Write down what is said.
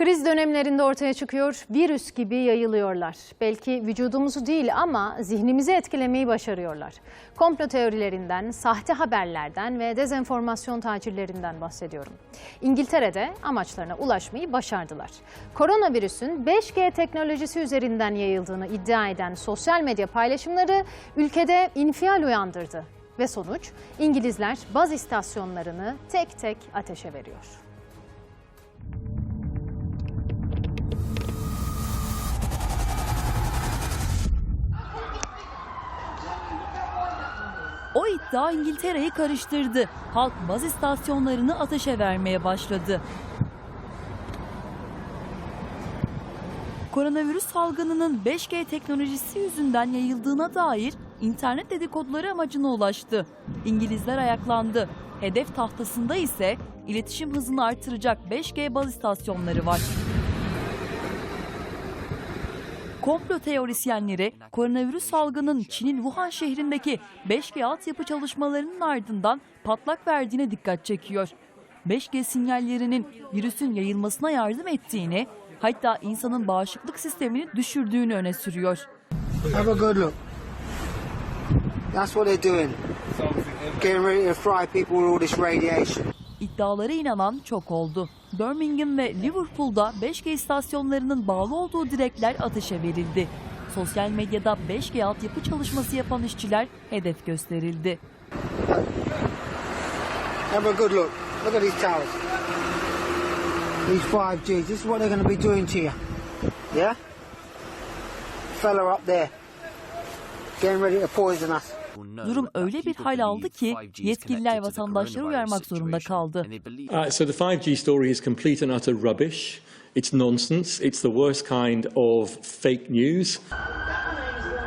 Kriz dönemlerinde ortaya çıkıyor, virüs gibi yayılıyorlar. Belki vücudumuzu değil ama zihnimizi etkilemeyi başarıyorlar. Komplo teorilerinden, sahte haberlerden ve dezenformasyon tacirlerinden bahsediyorum. İngiltere'de amaçlarına ulaşmayı başardılar. Koronavirüsün 5G teknolojisi üzerinden yayıldığını iddia eden sosyal medya paylaşımları ülkede infial uyandırdı. Ve sonuç İngilizler baz istasyonlarını tek tek ateşe veriyor. O iddia İngiltere'yi karıştırdı. Halk baz istasyonlarını ateşe vermeye başladı. Koronavirüs salgınının 5G teknolojisi yüzünden yayıldığına dair internet dedikoduları amacına ulaştı. İngilizler ayaklandı. Hedef tahtasında ise iletişim hızını artıracak 5G baz istasyonları var. Komplo teorisyenleri koronavirüs salgının Çin'in Wuhan şehrindeki 5G altyapı çalışmalarının ardından patlak verdiğine dikkat çekiyor. 5G sinyallerinin virüsün yayılmasına yardım ettiğini, hatta insanın bağışıklık sistemini düşürdüğünü öne sürüyor. Have a good look. That's what they're doing. Getting ready to fry people with all this radiation. İddialara inanan çok oldu. Birmingham ve Liverpool'da 5G istasyonlarının bağlı olduğu direkler ateşe verildi. Sosyal medyada 5G altyapı çalışması yapan işçiler hedef gösterildi. Have a good look. Look at these towers. These 5Gs. This is what they're going to be doing to you. Yeah? Fella up there. Getting ready to poison us. Durum öyle bir hal aldı ki yetkililer vatandaşları uyarmak zorunda kaldı. Uh, so the 5G story is complete and utter rubbish. It's nonsense. It's the worst kind of fake news.